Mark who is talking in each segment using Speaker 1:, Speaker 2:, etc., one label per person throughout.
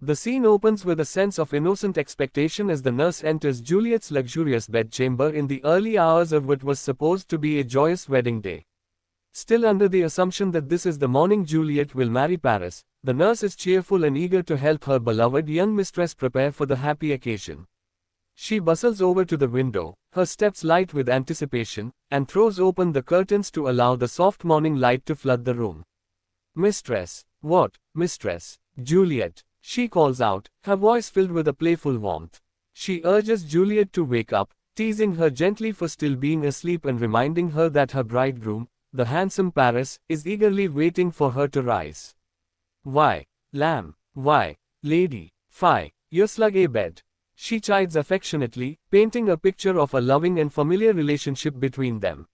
Speaker 1: The scene opens with a sense of innocent expectation as the nurse enters Juliet's luxurious bedchamber in the early hours of what was supposed to be a joyous wedding day. Still under the assumption that this is the morning Juliet will marry Paris, the nurse is cheerful and eager to help her beloved young mistress prepare for the happy occasion. She bustles over to the window, her steps light with anticipation, and throws open the curtains to allow the soft morning light to flood the room. Mistress, what, mistress, Juliet, she calls out, her voice filled with a playful warmth. She urges Juliet to wake up, teasing her gently for still being asleep and reminding her that her bridegroom, the handsome Paris, is eagerly waiting for her to rise. Why, lamb, why, lady, fie, your slug a bed. She chides affectionately, painting a picture of a loving and familiar relationship between them.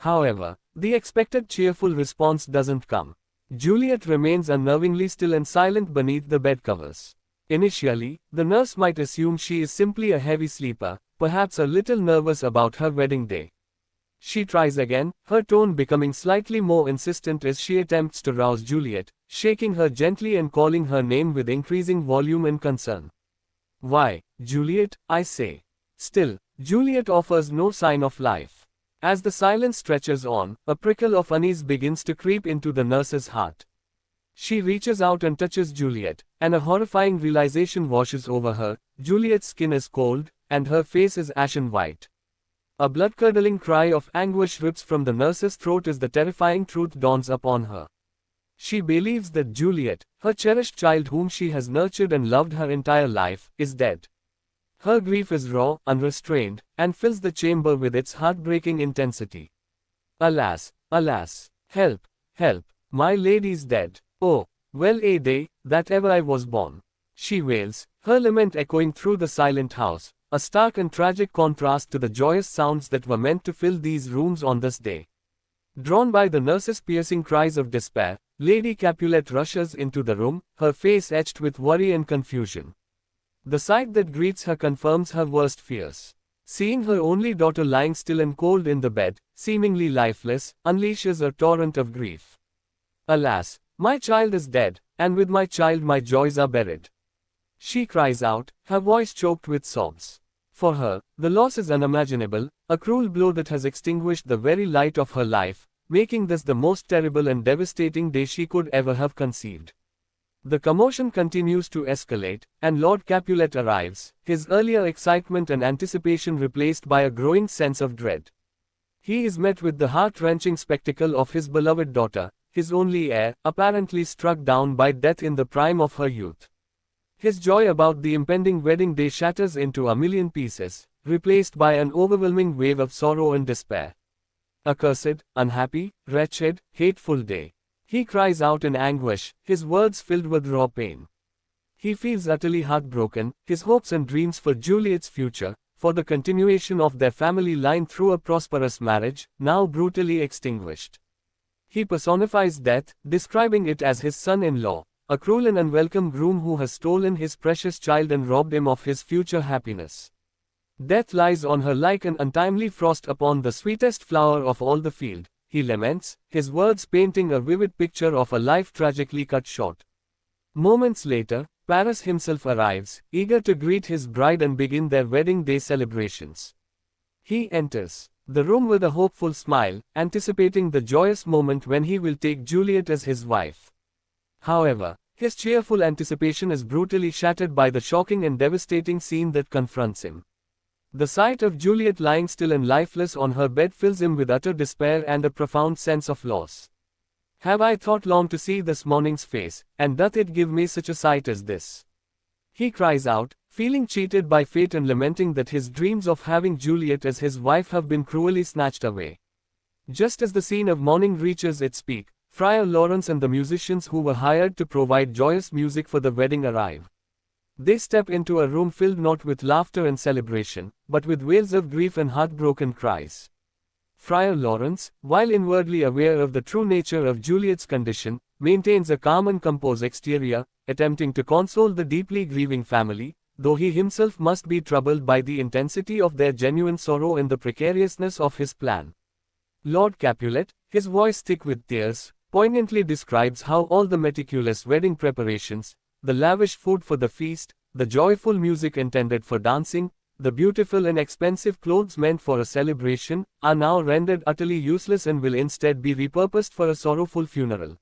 Speaker 1: However, the expected cheerful response doesn't come. Juliet remains unnervingly still and silent beneath the bed covers. Initially, the nurse might assume she is simply a heavy sleeper, perhaps a little nervous about her wedding day. She tries again, her tone becoming slightly more insistent as she attempts to rouse Juliet, shaking her gently and calling her name with increasing volume and concern. Why, Juliet, I say. Still, Juliet offers no sign of life. As the silence stretches on, a prickle of unease begins to creep into the nurse's heart. She reaches out and touches Juliet, and a horrifying realization washes over her. Juliet's skin is cold, and her face is ashen white. A blood-curdling cry of anguish rips from the nurse's throat as the terrifying truth dawns upon her. She believes that Juliet, her cherished child whom she has nurtured and loved her entire life, is dead. Her grief is raw, unrestrained, and fills the chamber with its heartbreaking intensity. Alas, alas, help, help, my lady's dead. Oh, well a day, that ever I was born. She wails, her lament echoing through the silent house, a stark and tragic contrast to the joyous sounds that were meant to fill these rooms on this day. Drawn by the nurse's piercing cries of despair, Lady Capulet rushes into the room, her face etched with worry and confusion. The sight that greets her confirms her worst fears. Seeing her only daughter lying still and cold in the bed, seemingly lifeless, unleashes a torrent of grief. Alas, my child is dead, and with my child my joys are buried. She cries out, her voice choked with sobs. For her, the loss is unimaginable, a cruel blow that has extinguished the very light of her life, making this the most terrible and devastating day she could ever have conceived. The commotion continues to escalate, and Lord Capulet arrives, his earlier excitement and anticipation replaced by a growing sense of dread. He is met with the heart-wrenching spectacle of his beloved daughter, his only heir, apparently struck down by death in the prime of her youth. His joy about the impending wedding day shatters into a million pieces, replaced by an overwhelming wave of sorrow and despair. Accursed, unhappy, wretched, hateful day. He cries out in anguish, his words filled with raw pain. He feels utterly heartbroken, his hopes and dreams for Juliet's future, for the continuation of their family line through a prosperous marriage, now brutally extinguished. He personifies death, describing it as his son-in-law, a cruel and unwelcome groom who has stolen his precious child and robbed him of his future happiness. Death lies on her like an untimely frost upon the sweetest flower of all the field, he laments, his words painting a vivid picture of a life tragically cut short. Moments later, Paris himself arrives, eager to greet his bride and begin their wedding day celebrations. He enters the room with a hopeful smile, anticipating the joyous moment when he will take Juliet as his wife. However, his cheerful anticipation is brutally shattered by the shocking and devastating scene that confronts him. The sight of Juliet lying still and lifeless on her bed fills him with utter despair and a profound sense of loss. Have I thought long to see this morning's face, and doth it give me such a sight as this? He cries out, feeling cheated by fate and lamenting that his dreams of having Juliet as his wife have been cruelly snatched away. Just as the scene of mourning reaches its peak, Friar Lawrence and the musicians who were hired to provide joyous music for the wedding arrive. They step into a room filled not with laughter and celebration, but with wails of grief and heartbroken cries. Friar Lawrence, while inwardly aware of the true nature of Juliet's condition, maintains a calm and composed exterior, attempting to console the deeply grieving family, though he himself must be troubled by the intensity of their genuine sorrow and the precariousness of his plan. Lord Capulet, his voice thick with tears, poignantly describes how all the meticulous wedding preparations, the lavish food for the feast, the joyful music intended for dancing, the beautiful and expensive clothes meant for a celebration, are now rendered utterly useless and will instead be repurposed for a sorrowful funeral.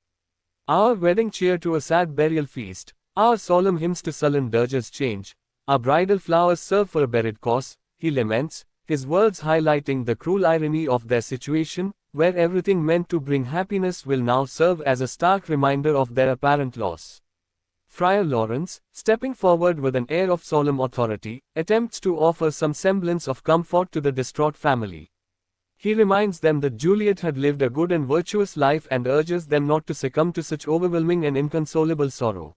Speaker 1: Our wedding cheer to a sad burial feast, our solemn hymns to sullen dirges change, our bridal flowers serve for a buried cause, he laments, his words highlighting the cruel irony of their situation, where everything meant to bring happiness will now serve as a stark reminder of their apparent loss. Friar Lawrence, stepping forward with an air of solemn authority, attempts to offer some semblance of comfort to the distraught family. He reminds them that Juliet had lived a good and virtuous life and urges them not to succumb to such overwhelming and inconsolable sorrow.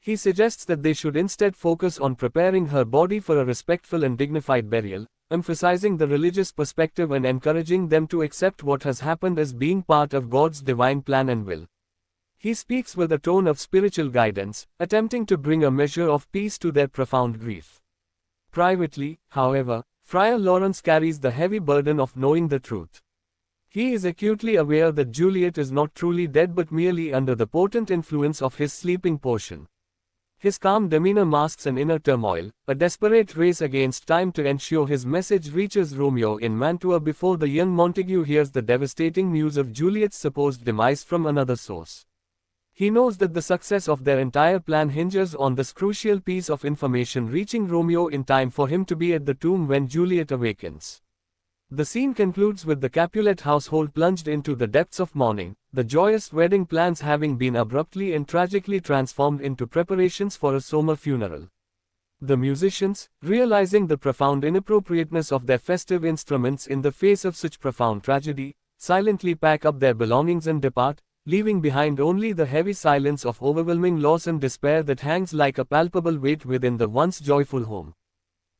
Speaker 1: He suggests that they should instead focus on preparing her body for a respectful and dignified burial, emphasizing the religious perspective and encouraging them to accept what has happened as being part of God's divine plan and will. He speaks with a tone of spiritual guidance, attempting to bring a measure of peace to their profound grief. Privately, however, Friar Lawrence carries the heavy burden of knowing the truth. He is acutely aware that Juliet is not truly dead but merely under the potent influence of his sleeping potion. His calm demeanor masks an inner turmoil, a desperate race against time to ensure his message reaches Romeo in Mantua before the young Montague hears the devastating news of Juliet's supposed demise from another source. He knows that the success of their entire plan hinges on this crucial piece of information reaching Romeo in time for him to be at the tomb when Juliet awakens. The scene concludes with the Capulet household plunged into the depths of mourning, the joyous wedding plans having been abruptly and tragically transformed into preparations for a somber funeral. The musicians, realizing the profound inappropriateness of their festive instruments in the face of such profound tragedy, silently pack up their belongings and depart, leaving behind only the heavy silence of overwhelming loss and despair that hangs like a palpable weight within the once joyful home.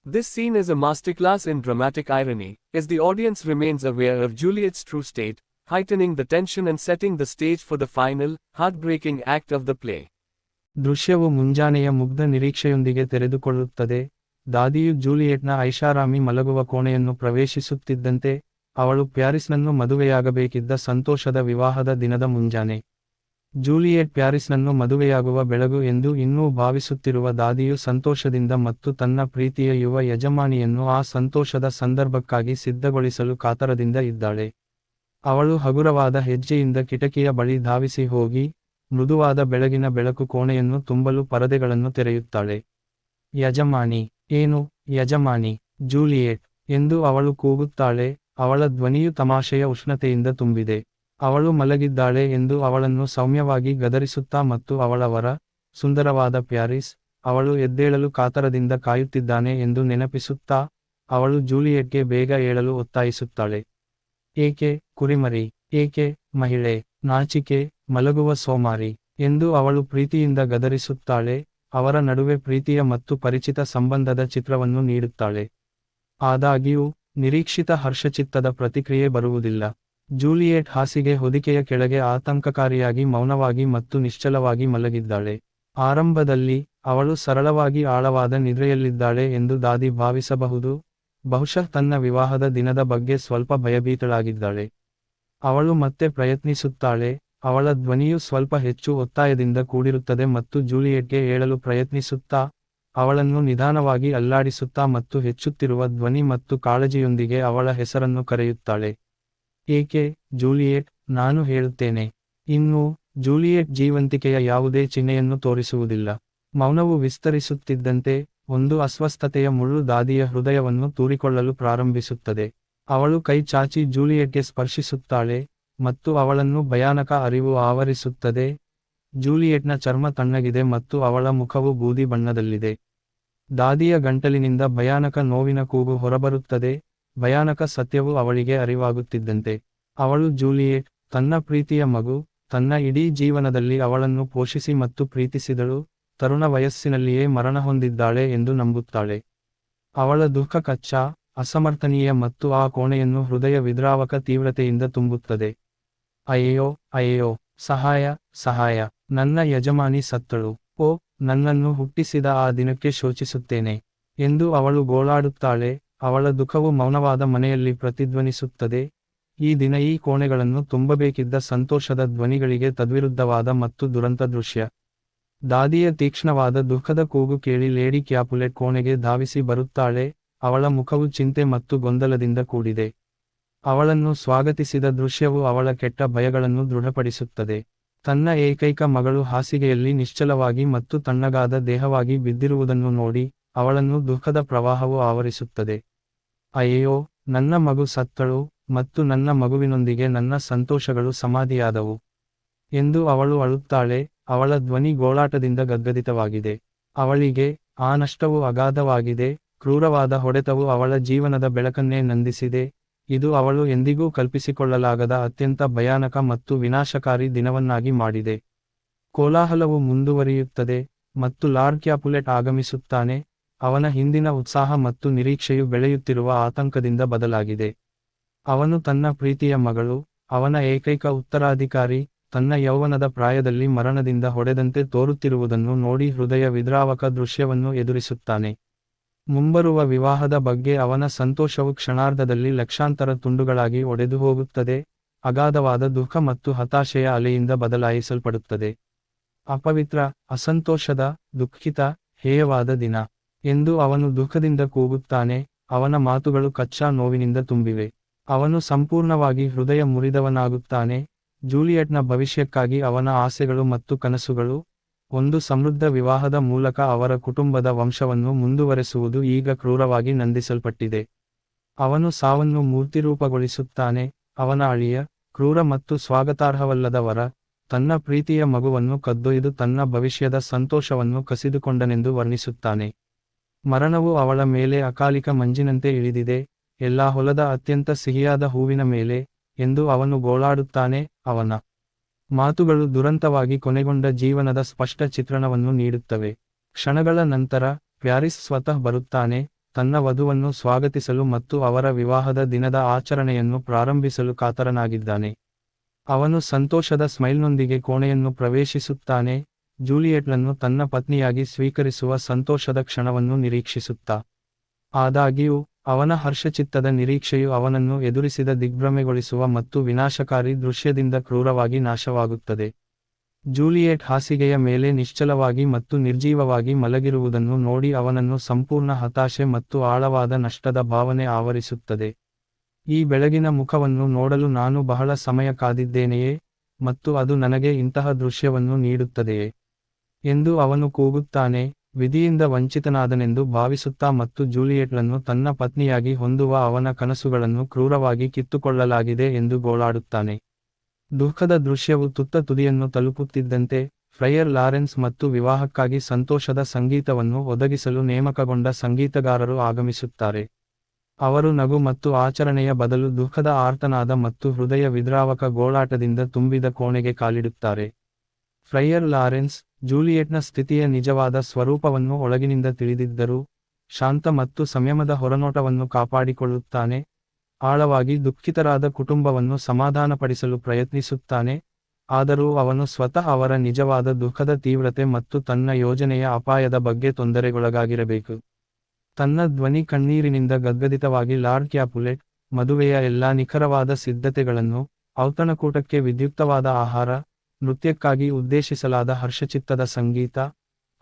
Speaker 1: This scene is a masterclass in dramatic irony, as the audience remains aware of Juliet's true state, heightening the tension and setting the stage for the final, heartbreaking act of the play.
Speaker 2: ದೃಶ್ಯವು ಮುಂಜಾನೆಯ ಮುಗ್ಧ ನಿರೀಕ್ಷೆಯೊಂದಿಗೆ ತೆರೆದುಕೊಳ್ಳುತ್ತದೆ ದಾದಿಯು ಜೂಲಿಯೆಟ್ನ ಐಷಾರಾಮಿ ಮಲಗುವ ಕೋಣೆಯನ್ನು ಪ್ರವೇಶಿಸುತ್ತಿದ್ದಂತೆ ಅವಳು ಪ್ಯಾರಿಸ್ನನ್ನು ಮದುವೆಯಾಗಬೇಕಿದ್ದ ಸಂತೋಷದ ವಿವಾಹದ ದಿನದ ಮುಂಜಾನೆ. ಜೂಲಿಯೆಟ್ ಪ್ಯಾರಿಸ್ನನ್ನು ಮದುವೆಯಾಗುವ ಬೆಳಗು ಎಂದು ಇನ್ನೂ ಭಾವಿಸುತ್ತಿರುವ ದಾದಿಯು ಸಂತೋಷದಿಂದ ಮತ್ತು ತನ್ನ ಪ್ರೀತಿಯ ಯುವ ಯಜಮಾನಿಯನ್ನು ಆ ಸಂತೋಷದ ಸಂದರ್ಭಕ್ಕಾಗಿ ಸಿದ್ಧಗೊಳಿಸಲು ಕಾತರದಿಂದ ಇದ್ದಾಳೆ. ಅವಳು ಹಗುರವಾದ ಹೆಜ್ಜೆಯಿಂದ ಕಿಟಕಿಯ ಬಳಿ ಧಾವಿಸಿ ಹೋಗಿ, ಮೃದುವಾದ ಬೆಳಗಿನ ಬೆಳಕು ಕೋಣೆಯನ್ನು ತುಂಬಲು ಪರದೆಗಳನ್ನು ತೆರೆಯುತ್ತಾಳೆ. ಯಜಮಾನಿ, ಏನು, ಯಜಮಾನಿ, ಜೂಲಿಯೆಟ್? ಎಂದು ಅವಳು ಕೂಗುತ್ತಾಳೆ. ಅವಳ ಧ್ವನಿಯು ತಮಾಷೆಯ ಉಷ್ಣತೆಯಿಂದ ತುಂಬಿದೆ. ಅವಳು ಮಲಗಿದ್ದಾಳೆ ಎಂದು ಅವಳನ್ನು ಸೌಮ್ಯವಾಗಿ ಗದರಿಸುತ್ತಾ ಮತ್ತು ಅವಳವರ ಸುಂದರವಾದ ಪ್ಯಾರಿಸ್, ಅವಳು ಎದ್ದೇಳಲು ಕಾತರದಿಂದ ಕಾಯುತ್ತಿದ್ದಾನೆ ಎಂದು ನೆನಪಿಸುತ್ತಾ ಅವಳು ಜೂಲಿಯೆಟ್ಗೆ ಬೇಗ ಏಳಲು ಒತ್ತಾಯಿಸುತ್ತಾಳೆ. ಏಕೆ ಕುರಿಮರಿ, ಏಕೆ ಮಹಿಳೆ, ನಾಚಿಕೆ, ಮಲಗುವ ಸೋಮಾರಿ ಎಂದು ಅವಳು ಪ್ರೀತಿಯಿಂದ ಗದರಿಸುತ್ತಾಳೆ, ಅವರ ನಡುವೆ ಪ್ರೀತಿಯ ಮತ್ತು ಪರಿಚಿತ ಸಂಬಂಧದ ಚಿತ್ರವನ್ನು ನೀಡುತ್ತಾಳೆ. ಆದಾಗ್ಯೂ ನಿರೀಕ್ಷಿತ ಹರ್ಷಚಿತ್ತದ ಪ್ರತಿಕ್ರಿಯೆ ಬರುವುದಿಲ್ಲ. ಜೂಲಿಯೆಟ್ ಹಾಸಿಗೆ ಹೊದಿಕೆಯ ಕೆಳಗೆ ಆತಂಕಕಾರಿಯಾಗಿ ಮೌನವಾಗಿ ಮತ್ತು ನಿಶ್ಚಲವಾಗಿ ಮಲಗಿದ್ದಾಳೆ. ಆರಂಭದಲ್ಲಿ, ಅವಳು ಸರಳವಾಗಿ ಆಳವಾದ ನಿದ್ರೆಯಲ್ಲಿದ್ದಾಳೆ ಎಂದು ದಾದಿ ಭಾವಿಸಬಹುದು. ಬಹುಶಃ ತನ್ನ ವಿವಾಹದ ದಿನದ ಬಗ್ಗೆ ಸ್ವಲ್ಪ ಭಯಭೀತಳಾಗಿದ್ದಾಳೆ. ಅವಳು ಮತ್ತೆ ಪ್ರಯತ್ನಿಸುತ್ತಾಳೆ, ಅವಳ ಧ್ವನಿಯು ಸ್ವಲ್ಪ ಹೆಚ್ಚು ಒತ್ತಾಯದಿಂದ ಕೂಡಿರುತ್ತದೆ ಮತ್ತು ಜೂಲಿಯೆಟ್ಗೆ ಏಳಲು ಪ್ರಯತ್ನಿಸುತ್ತಾ ಅವಳನ್ನು ನಿಧಾನವಾಗಿ ಅಲ್ಲಾಡಿಸುತ್ತಾ ಮತ್ತು ಹೆಚ್ಚುತ್ತಿರುವ ಧ್ವನಿ ಮತ್ತು ಕಾಳಜಿಯೊಂದಿಗೆ ಅವಳ ಹೆಸರನ್ನು ಕರೆಯುತ್ತಾಳೆ. ಏಕೆ, ಜೂಲಿಯೆಟ್, ನಾನು ಹೇಳುತ್ತೇನೆ. ಇನ್ನು, ಜೂಲಿಯೆಟ್ ಜೀವಂತಿಕೆಯ ಯಾವುದೇ ಚಿಹ್ನೆಯನ್ನು ತೋರಿಸುವುದಿಲ್ಲ. ಮೌನವು ವಿಸ್ತರಿಸುತ್ತಿದ್ದಂತೆ, ಒಂದು ಅಸ್ವಸ್ಥತೆಯ ಮುಳ್ಳು ದಾದಿಯ ಹೃದಯವನ್ನು ತೂರಿಕೊಳ್ಳಲು ಪ್ರಾರಂಭಿಸುತ್ತದೆ. ಅವಳು ಕೈ ಚಾಚಿ ಜೂಲಿಯೆಟ್ಗೆ ಸ್ಪರ್ಶಿಸುತ್ತಾಳೆ ಮತ್ತು ಅವಳನ್ನು ಭಯಾನಕ ಅರಿವು ಆವರಿಸುತ್ತದೆ. ಜೂಲಿಯೆಟ್ನ ಚರ್ಮ ತಣ್ಣಗಿದೆ ಮತ್ತು ಅವಳ ಮುಖವು ಬೂದಿ ಬಣ್ಣದಲ್ಲಿದೆ. ದಾದಿಯ ಗಂಟಲಿನಿಂದ ಭಯಾನಕ ನೋವಿನ ಕೂಗು ಹೊರಬರುತ್ತದೆ. ಭಯಾನಕ ಸತ್ಯವು ಅವಳಿಗೆ ಅರಿವಾಗುತ್ತಿದ್ದಂತೆ. ಅವಳು ಜೂಲಿಯೆಟ್, ತನ್ನ ಪ್ರೀತಿಯ ಮಗು, ತನ್ನ ಇಡೀ ಜೀವನದಲ್ಲಿ ಅವಳನ್ನು ಪೋಷಿಸಿ ಮತ್ತು ಪ್ರೀತಿಸಿದಳು, ತರುಣ ವಯಸ್ಸಿನಲ್ಲಿಯೇ ಮರಣ ಹೊಂದಿದ್ದಾಳೆ ಎಂದು ನಂಬುತ್ತಾಳೆ. ಅವಳ ದುಃಖ ಕಚ್ಚಾ, ಅಸಮರ್ಥನೀಯ ಮತ್ತು ಆ ಕೋಣೆಯನ್ನು ಹೃದಯ ವಿದ್ರಾವಕ ತೀವ್ರತೆಯಿಂದ ತುಂಬುತ್ತದೆ. ಅಯ್ಯೋ ಅಯ್ಯೋ ಸಹಾಯ ಸಹಾಯ. ನನ್ನ ಯಜಮಾನಿ ಸತ್ತಳು. ಓ, ನನ್ನನ್ನು ಹುಟ್ಟಿಸಿದ ಆ ದಿನಕ್ಕೆ ಶೋಚಿಸುತ್ತೇನೆ ಎಂದು ಅವಳು ಗೋಳಾಡುತ್ತಾಳೆ. ಅವಳ ದುಃಖವು ಮೌನವಾದ ಮನೆಯಲ್ಲಿ ಪ್ರತಿಧ್ವನಿಸುತ್ತದೆ. ಈ ದಿನ ಈ ಕೋಣೆಗಳನ್ನು ತುಂಬಬೇಕಿದ್ದ ಸಂತೋಷದ ಧ್ವನಿಗಳಿಗೆ ತದ್ವಿರುದ್ಧವಾದ ಮತ್ತು ದುರಂತ ದೃಶ್ಯ. ದಾದಿಯ ತೀಕ್ಷ್ಣವಾದ ದುಃಖದ ಕೂಗು ಕೇಳಿ ಲೇಡಿ ಕ್ಯಾಪುಲೆಟ್ ಕೋಣೆಗೆ ಧಾವಿಸಿ ಬರುತ್ತಾಳೆ. ಅವಳ ಮುಖವು ಚಿಂತೆ ಮತ್ತು ಗೊಂದಲದಿಂದ ಕೂಡಿದೆ. ಅವಳನ್ನು ಸ್ವಾಗತಿಸಿದ ದೃಶ್ಯವು ಅವಳ ಕೆಟ್ಟ ಭಯಗಳನ್ನು ದೃಢಪಡಿಸುತ್ತದೆ. ತನ್ನ ಏಕೈಕ ಮಗಳು ಹಾಸಿಗೆಯಲ್ಲಿ ನಿಶ್ಚಲವಾಗಿ ಮತ್ತು ತಣ್ಣಗಾದ ದೇಹವಾಗಿ ಬಿದ್ದಿರುವುದನ್ನು ನೋಡಿ ಅವಳನ್ನು ದುಃಖದ ಪ್ರವಾಹವು ಆವರಿಸುತ್ತದೆ. ಅಯ್ಯೋ ನನ್ನ ಮಗು ಸತ್ತಳು ಮತ್ತು ನನ್ನ ಮಗುವಿನೊಂದಿಗೆ ನನ್ನ ಸಂತೋಷಗಳು ಸಮಾಧಿಯಾದವು ಎಂದು ಅವಳು ಅಳುತ್ತಾಳೆ. ಅವಳ ಧ್ವನಿ ಗೋಳಾಟದಿಂದ ಗದ್ಗದಿತವಾಗಿದೆ. ಅವಳಿಗೆ, ಆ ನಷ್ಟವು ಅಗಾಧವಾಗಿದೆ, ಕ್ರೂರವಾದ ಹೊಡೆತವು ಅವಳ ಜೀವನದ ಬೆಳಕನ್ನೇ ನಂದಿಸಿದೆ ಇದು ಅವಳು ಎಂದಿಗೂ ಕಲ್ಪಿಸಿಕೊಳ್ಳಲಾಗದ ಅತ್ಯಂತ ಭಯಾನಕ ಮತ್ತು ವಿನಾಶಕಾರಿ ದಿನವನ್ನಾಗಿ ಮಾಡಿದೆ. ಕೋಲಾಹಲವು ಮುಂದುವರಿಯುತ್ತದೆ ಮತ್ತು ಲಾರ್ಡ್ ಕ್ಯಾಪುಲೆಟ್ ಆಗಮಿಸುತ್ತಾನೆ. ಅವನ ಹಿಂದಿನ ಉತ್ಸಾಹ ಮತ್ತು ನಿರೀಕ್ಷೆಯು ಬೆಳೆಯುತ್ತಿರುವ ಆತಂಕದಿಂದ ಬದಲಾಗಿದೆ. ಅವನು ತನ್ನ ಪ್ರೀತಿಯ ಮಗಳು, ಅವನ ಏಕೈಕ ಉತ್ತರಾಧಿಕಾರಿ, ತನ್ನ ಯೌವನದ ಪ್ರಾಯದಲ್ಲಿ ಮರಣದಿಂದ ಹೊಡೆದಂತೆ ತೋರುತ್ತಿರುವುದನ್ನು ನೋಡಿ ಹೃದಯ ವಿದ್ರಾವಕ ದೃಶ್ಯವನ್ನು ಎದುರಿಸುತ್ತಾನೆ. ಮುಂಬರುವ ವಿವಾಹದ ಬಗ್ಗೆ ಅವನ ಸಂತೋಷವು ಕ್ಷಣಾರ್ಧದಲ್ಲಿ ಲಕ್ಷಾಂತರ ತುಂಡುಗಳಾಗಿ ಒಡೆದು ಹೋಗುತ್ತದೆ ಅಗಾಧವಾದ ದುಃಖ ಮತ್ತು ಹತಾಶೆಯ ಅಲೆಯಿಂದ ಬದಲಾಯಿಸಲ್ಪಡುತ್ತದೆ. ಅಪವಿತ್ರ, ಅಸಂತೋಷದ, ದುಃಖಿತ, ಹೇಯವಾದ ದಿನ. ಎಂದು ಅವನು ದುಃಖದಿಂದ ಕೂಗುತ್ತಾನೆ, ಅವನ ಮಾತುಗಳು ಕಚ್ಚಾ ನೋವಿನಿಂದ ತುಂಬಿವೆ. ಅವನು ಸಂಪೂರ್ಣವಾಗಿ ಹೃದಯ ಮುರಿದವನಾಗುತ್ತಾನೆ, ಜೂಲಿಯಟ್ನ ಭವಿಷ್ಯಕ್ಕಾಗಿ ಅವನ ಆಸೆಗಳು ಮತ್ತು ಕನಸುಗಳು ಒಂದು ಸಮೃದ್ಧ ವಿವಾಹದ ಮೂಲಕ ಅವರ ಕುಟುಂಬದ ವಂಶವನ್ನು ಮುಂದುವರೆಸುವುದು ಈಗ ಕ್ರೂರವಾಗಿ ನಂದಿಸಲ್ಪಟ್ಟಿದೆ. ಅವನು ಸಾವನ್ನು ಮೂರ್ತಿರೂಪಗೊಳಿಸುತ್ತಾನೆ, ಅವನ ಅಳಿಯ, ಕ್ರೂರ ಮತ್ತು ಸ್ವಾಗತಾರ್ಹವಲ್ಲದವರ, ತನ್ನ ಪ್ರೀತಿಯ ಮಗುವನ್ನು ಕದ್ದೊಯ್ದು ತನ್ನ ಭವಿಷ್ಯದ ಸಂತೋಷವನ್ನು ಕಸಿದುಕೊಂಡನೆಂದು ವರ್ಣಿಸುತ್ತಾನೆ. ಮರಣವು ಅವಳ ಮೇಲೆ ಅಕಾಲಿಕ ಮಂಜಿನಂತೆ ಇಳಿದಿದೆ, ಎಲ್ಲಾ ಹೊಲದ ಅತ್ಯಂತ ಸಿಹಿಯಾದ ಹೂವಿನ ಮೇಲೆ, ಎಂದು ಅವನು ಗೋಳಾಡುತ್ತಾನೆ, ಅವನ ಮಾತುಗಳು ದುರಂತವಾಗಿ ಕೊನೆಗೊಂಡ ಜೀವನದ ಸ್ಪಷ್ಟ ಚಿತ್ರಣವನ್ನು ನೀಡುತ್ತವೆ. ಕ್ಷಣಗಳ ನಂತರ, ಪ್ಯಾರಿಸ್ ಸ್ವತಃ ಬರುತ್ತಾನೆ, ತನ್ನ ವಧುವನ್ನು ಸ್ವಾಗತಿಸಲು ಮತ್ತು ಅವರ ವಿವಾಹದ ದಿನದ ಆಚರಣೆಯನ್ನು ಪ್ರಾರಂಭಿಸಲು ಕಾತರನಾಗಿದ್ದಾನೆ. ಅವನು ಸಂತೋಷದ ಸ್ಮೈಲ್ನೊಂದಿಗೆ ಕೋಣೆಯನ್ನು ಪ್ರವೇಶಿಸುತ್ತಾನೆ, ಜೂಲಿಯೆಟ್ನನ್ನು ತನ್ನ ಪತ್ನಿಯಾಗಿ ಸ್ವೀಕರಿಸುವ ಸಂತೋಷದ ಕ್ಷಣವನ್ನು ನಿರೀಕ್ಷಿಸುತ್ತಾ. ಆದಾಗ್ಯೂ ಅವನ ಹರ್ಷಚಿತ್ತದ ನಿರೀಕ್ಷೆಯು ಅವನನ್ನು ಎದುರಿಸಿದ ದಿಗ್ಭ್ರಮೆಗೊಳಿಸುವ ಮತ್ತು ವಿನಾಶಕಾರಿ ದೃಶ್ಯದಿಂದ ಕ್ರೂರವಾಗಿ ನಾಶವಾಗುತ್ತದೆ. ಜೂಲಿಯೆಟ್ ಹಾಸಿಗೆಯ ಮೇಲೆ ನಿಶ್ಚಲವಾಗಿ ಮತ್ತು ನಿರ್ಜೀವವಾಗಿ ಮಲಗಿರುವುದನ್ನು ನೋಡಿ ಅವನನ್ನು ಸಂಪೂರ್ಣ ಹತಾಶೆ ಮತ್ತು ಆಳವಾದ ನಷ್ಟದ ಭಾವನೆ ಆವರಿಸುತ್ತದೆ. ಈ ಬೆಳಗಿನ ಮುಖವನ್ನು ನೋಡಲು ನಾನು ಬಹಳ ಸಮಯ ಕಾದಿದ್ದೇನೆಯೇ, ಮತ್ತು ಅದು ನನಗೆ ಇಂತಹ ದೃಶ್ಯವನ್ನು ನೀಡುತ್ತದೆಯೇ? ಎಂದು ಅವನು ಕೂಗುತ್ತಾನೆ. ವಿಧಿಯಿಂದ ವಂಚಿತನಾದನೆಂದು ಭಾವಿಸುತ್ತಾ ಮತ್ತು ಜೂಲಿಯೆಟ್ಳನ್ನು ತನ್ನ ಪತ್ನಿಯಾಗಿ ಹೊಂದುವ ಅವನ ಕನಸುಗಳನ್ನು ಕ್ರೂರವಾಗಿ ಕಿತ್ತುಕೊಳ್ಳಲಾಗಿದೆ ಎಂದು ಗೋಳಾಡುತ್ತಾನೆ. ದುಃಖದ ದೃಶ್ಯವು ತುತ್ತ ತುದಿಯನ್ನು ತಲುಪುತ್ತಿದ್ದಂತೆ, ಫ್ರೈಯರ್ ಲಾರೆನ್ಸ್ ಮತ್ತು ವಿವಾಹಕ್ಕಾಗಿ ಸಂತೋಷದ ಸಂಗೀತವನ್ನು ಒದಗಿಸಲು ನೇಮಕಗೊಂಡ ಸಂಗೀತಗಾರರು ಆಗಮಿಸುತ್ತಾರೆ. ಅವರು ನಗು ಮತ್ತು ಆಚರಣೆಯ ಬದಲು ದುಃಖದ ಆರ್ತನಾದ ಮತ್ತು ಹೃದಯ ವಿದ್ರಾವಕ ಗೋಳಾಟದಿಂದ ತುಂಬಿದ ಕೋಣೆಗೆ ಕಾಲಿಡುತ್ತಾರೆ. ಫ್ರೈಯರ್ ಲಾರೆನ್ಸ್ ಜೂಲಿಯೆಟ್ನ ಸ್ಥಿತಿಯ ನಿಜವಾದ ಸ್ವರೂಪವನ್ನು ಒಳಗಿನಿಂದ ತಿಳಿದಿದ್ದರೂ, ಶಾಂತ ಮತ್ತು ಸಂಯಮದ ಹೊರನೋಟವನ್ನು ಕಾಪಾಡಿಕೊಳ್ಳುತ್ತಾನೆ, ಆಳವಾಗಿ ದುಃಖಿತರಾದ ಕುಟುಂಬವನ್ನು ಸಮಾಧಾನಪಡಿಸಲು ಪ್ರಯತ್ನಿಸುತ್ತಾನೆ, ಆದರೂ ಅವನು ಸ್ವತಃ ಅವರ ನಿಜವಾದ ದುಃಖದ ತೀವ್ರತೆ ಮತ್ತು ತನ್ನ ಯೋಜನೆಯ ಅಪಾಯದ ಬಗ್ಗೆ ತೊಂದರೆಗೊಳಗಾಗಿರಬೇಕು. ತನ್ನ ಧ್ವನಿ ಕಣ್ಣೀರಿನಿಂದ ಗದ್ಗದಿತವಾಗಿ ಲಾರ್ಡ್ ಕ್ಯಾಪುಲೆಟ್, ಮದುವೆಯ ಎಲ್ಲಾ ನಿಖರವಾದ ಸಿದ್ಧತೆಗಳನ್ನು, ಔತಣಕೂಟಕ್ಕೆ ವಿದ್ಯುಕ್ತವಾದ ಆಹಾರ ನೃತ್ಯಕ್ಕಾಗಿ ಉದ್ದೇಶಿಸಲಾದ ಹರ್ಷಚಿತ್ತದ ಸಂಗೀತ,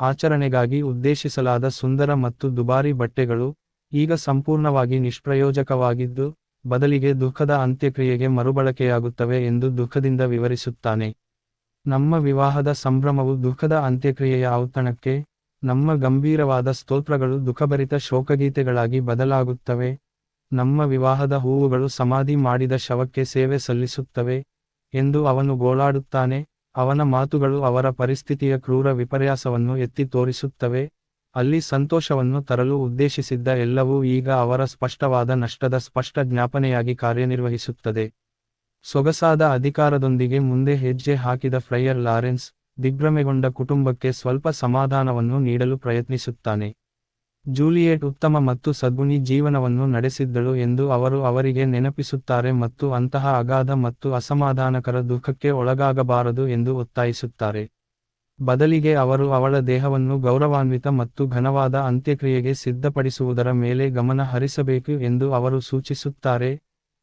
Speaker 2: ಆಚರಣೆಗಾಗಿ ಉದ್ದೇಶಿಸಲಾದ ಸುಂದರ ಮತ್ತು ದುಬಾರಿ ಬಟ್ಟೆಗಳು, ಈಗ ಸಂಪೂರ್ಣವಾಗಿ ನಿಷ್ಪ್ರಯೋಜಕವಾಗಿದ್ದು, ಬದಲಿಗೆ ದುಃಖದ ಅಂತ್ಯಕ್ರಿಯೆಗೆ ಮರುಬಳಕೆಯಾಗುತ್ತವೆ ಎಂದು ದುಃಖದಿಂದ ವಿವರಿಸುತ್ತಾನೆ. ನಮ್ಮ ವಿವಾಹದ ಸಂಭ್ರಮವು ದುಃಖದ ಅಂತ್ಯಕ್ರಿಯೆಯ ಔತಣಕ್ಕೆ, ನಮ್ಮ ಗಂಭೀರವಾದ ಸ್ತೋತ್ರಗಳು ದುಃಖಭರಿತ ಶೋಕಗೀತೆಗಳಾಗಿ ಬದಲಾಗುತ್ತವೆ. ನಮ್ಮ ವಿವಾಹದ ಹೂವುಗಳು ಸಮಾಧಿ ಮಾಡಿದ ಶವಕ್ಕೆ ಸೇವೆ ಸಲ್ಲಿಸುತ್ತವೆ ಎಂದು ಅವನು ಗೋಳಾಡುತ್ತಾನೆ. ಅವನ ಮಾತುಗಳು ಅವರ ಪರಿಸ್ಥಿತಿಯ ಕ್ರೂರ ವಿಪರ್ಯಾಸವನ್ನು ಎತ್ತಿ ತೋರಿಸುತ್ತವೆ, ಅಲ್ಲಿ ಸಂತೋಷವನ್ನು ತರಲು ಉದ್ದೇಶಿಸಿದ್ದ ಎಲ್ಲವೂ ಈಗ ಅವರ ಸ್ಪಷ್ಟವಾದ ನಷ್ಟದ ಸ್ಪಷ್ಟ ಜ್ಞಾಪನೆಯಾಗಿ ಕಾರ್ಯನಿರ್ವಹಿಸುತ್ತದೆ. ಸೊಗಸಾದ ಅಧಿಕಾರದೊಂದಿಗೆ ಮುಂದೆ ಹೆಜ್ಜೆ ಹಾಕಿದ ಫ್ರೈಯರ್ ಲಾರೆನ್ಸ್ ದಿಗ್ಭ್ರಮೆಗೊಂಡ ಕುಟುಂಬಕ್ಕೆ ಸ್ವಲ್ಪ ಸಮಾಧಾನವನ್ನು ನೀಡಲು ಪ್ರಯತ್ನಿಸುತ್ತಾನೆ. ಜೂಲಿಯೆಟ್ ಉತ್ತಮ ಮತ್ತು ಸದ್ಗುಣಿ ಜೀವನವನ್ನು ನಡೆಸಿದ್ದಳು ಎಂದು ಅವರು ಅವರಿಗೆ ನೆನಪಿಸುತ್ತಾರೆ ಮತ್ತು ಅಂತಹ ಅಗಾಧ ಮತ್ತು ಅಸಮಾಧಾನಕರ ದುಃಖಕ್ಕೆ ಒಳಗಾಗಬಾರದು ಎಂದು ಒತ್ತಾಯಿಸುತ್ತಾರೆ. ಬದಲಿಗೆ ಅವರು ಅವಳ ದೇಹವನ್ನು ಗೌರವಾನ್ವಿತ ಮತ್ತು ಘನವಾದ ಅಂತ್ಯಕ್ರಿಯೆಗೆ ಸಿದ್ಧಪಡಿಸುವುದರ ಮೇಲೆ ಗಮನ ಹರಿಸಬೇಕು ಎಂದು ಅವರು ಸೂಚಿಸುತ್ತಾರೆ.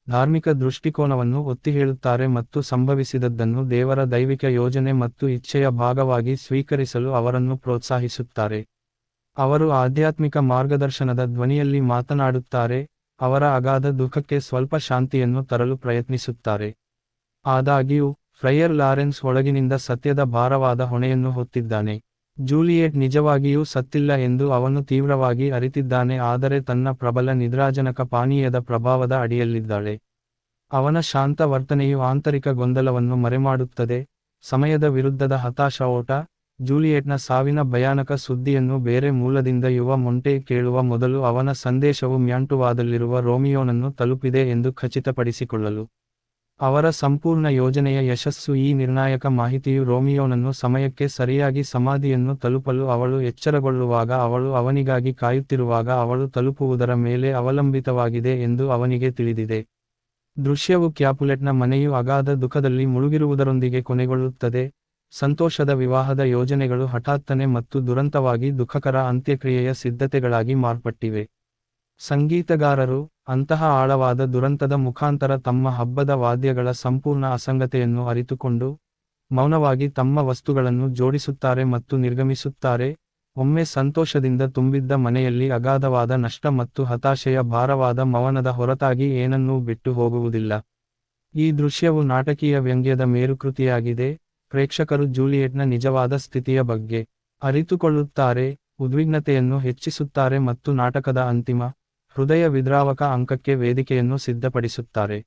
Speaker 2: ಧಾರ್ಮಿಕ ದೃಷ್ಟಿಕೋನವನ್ನು ಒತ್ತಿ ಹೇಳುತ್ತಾರೆ ಮತ್ತು ಸಂಭವಿಸಿದದ್ದನ್ನು ದೇವರ ದೈವಿಕ ಯೋಜನೆ ಮತ್ತು ಇಚ್ಛೆಯ ಭಾಗವಾಗಿ ಸ್ವೀಕರಿಸಲು ಅವರನ್ನು ಪ್ರೋತ್ಸಾಹಿಸುತ್ತಾರೆ. ಅವರು ಆಧ್ಯಾತ್ಮಿಕ ಮಾರ್ಗದರ್ಶನದ ಧ್ವನಿಯಲ್ಲಿ ಮಾತನಾಡುತ್ತಾರೆ, ಅವರ ಅಗಾಧ ದುಃಖಕ್ಕೆ ಸ್ವಲ್ಪ ಶಾಂತಿಯನ್ನು ತರಲು ಪ್ರಯತ್ನಿಸುತ್ತಾರೆ. ಆದಾಗ್ಯೂ, ಫ್ರೈಯರ್ ಲಾರೆನ್ಸ್ ಒಳಗಿನಿಂದ ಸತ್ಯದ ಭಾರವಾದ ಹೊಣೆಯನ್ನು ಹೊತ್ತಿದ್ದಾನೆ. ಜೂಲಿಯೆಟ್ ನಿಜವಾಗಿಯೂ ಸತ್ತಿಲ್ಲ ಎಂದು ಅವನು ತೀವ್ರವಾಗಿ ಅರಿತಿದ್ದಾನೆ, ಆದರೆ ತನ್ನ ಪ್ರಬಲ ನಿದ್ರಾಜನಕ ಪಾನೀಯದ ಪ್ರಭಾವದ ಅಡಿಯಲ್ಲಿದ್ದಾಳೆ. ಅವನ ಶಾಂತ ವರ್ತನೆಯು ಆಂತರಿಕ ಗೊಂದಲವನ್ನು ಮರೆಮಾಡುತ್ತದೆ, ಸಮಯದ ವಿರುದ್ಧದ ಹತಾಶ ಓಟ ಜೂಲಿಯೆಟ್ನ ಸಾವಿನ ಭಯಾನಕ ಸುದ್ದಿಯನ್ನು ಬೇರೆ ಮೂಲದಿಂದ ಯುವ ಮೊಂಟೆ ಕೇಳುವ ಮೊದಲು ಅವನ ಸಂದೇಶವು ಮ್ಯಾಂಟುವಾದಲ್ಲಿರುವ ರೋಮಿಯೋನನ್ನು ತಲುಪಿದೆ ಎಂದು ಖಚಿತಪಡಿಸಿಕೊಳ್ಳಲು. ಅವರ ಸಂಪೂರ್ಣ ಯೋಜನೆಯ ಯಶಸ್ಸು ಈ ನಿರ್ಣಾಯಕ ಮಾಹಿತಿಯು ರೋಮಿಯೋನನ್ನು ಸಮಯಕ್ಕೆ ಸರಿಯಾಗಿ ಸಮಾಧಿಯನ್ನು ತಲುಪಲು ಅವಳು ಎಚ್ಚರಗೊಳ್ಳುವಾಗ ಅವಳು ಅವನಿಗಾಗಿ ಕಾಯುತ್ತಿರುವಾಗ ಅವಳು ತಲುಪುವುದರ ಮೇಲೆ ಅವಲಂಬಿತವಾಗಿದೆ ಎಂದು ಅವನಿಗೆ ತಿಳಿದಿದೆ. ದೃಶ್ಯವು ಕ್ಯಾಪುಲೆಟ್ನ ಮನೆಯು ಅಗಾಧ ದುಃಖದಲ್ಲಿ ಮುಳುಗಿರುವುದರೊಂದಿಗೆ ಕೊನೆಗೊಳ್ಳುತ್ತದೆ. ಸಂತೋಷದ ವಿವಾಹದ ಯೋಜನೆಗಳು ಹಠಾತ್ತನೆ ಮತ್ತು ದುರಂತವಾಗಿ ದುಃಖಕರ ಅಂತ್ಯಕ್ರಿಯೆಯ ಸಿದ್ಧತೆಗಳಾಗಿ ಮಾರ್ಪಟ್ಟಿವೆ. ಸಂಗೀತಗಾರರು, ಅಂತಹ ಆಳವಾದ ದುರಂತದ ಮುಖಾಂತರ ತಮ್ಮ ಹಬ್ಬದ ವಾದ್ಯಗಳ ಸಂಪೂರ್ಣ ಅಸಂಗತೆಯನ್ನು ಅರಿತುಕೊಂಡು, ಮೌನವಾಗಿ ತಮ್ಮ ವಸ್ತುಗಳನ್ನು ಜೋಡಿಸುತ್ತಾರೆ ಮತ್ತು ನಿರ್ಗಮಿಸುತ್ತಾರೆ, ಒಮ್ಮೆ ಸಂತೋಷದಿಂದ ತುಂಬಿದ್ದ ಮನೆಯಲ್ಲಿ ಅಗಾಧವಾದ ನಷ್ಟ ಮತ್ತು ಹತಾಶೆಯ ಭಾರವಾದ ಮೌನದ ಹೊರತಾಗಿ ಏನನ್ನೂ ಬಿಟ್ಟು ಹೋಗುವುದಿಲ್ಲ. ಈ ದೃಶ್ಯವು ನಾಟಕೀಯ ವ್ಯಂಗ್ಯದ ಮೇರುಕೃತಿಯಾಗಿದೆ. ಪ್ರೇಕ್ಷಕರು ಜೂಲಿಯೆಟ್ನ ನಿಜವಾದ ಸ್ಥಿತಿಯ ಬಗ್ಗೆ ಅರಿತುಕೊಳ್ಳುತ್ತಾರೆ, ಉದ್ವಿಗ್ನತೆಯನ್ನು ಹೆಚ್ಚಿಸುತ್ತಾರೆ ಮತ್ತು ನಾಟಕದ ಅಂತಿಮ ಹೃದಯ ವಿದ್ರಾವಕ ಅಂಕಕ್ಕೆ ವೇದಿಕೆಯನ್ನು ಸಿದ್ಧಪಡಿಸುತ್ತಾರೆ.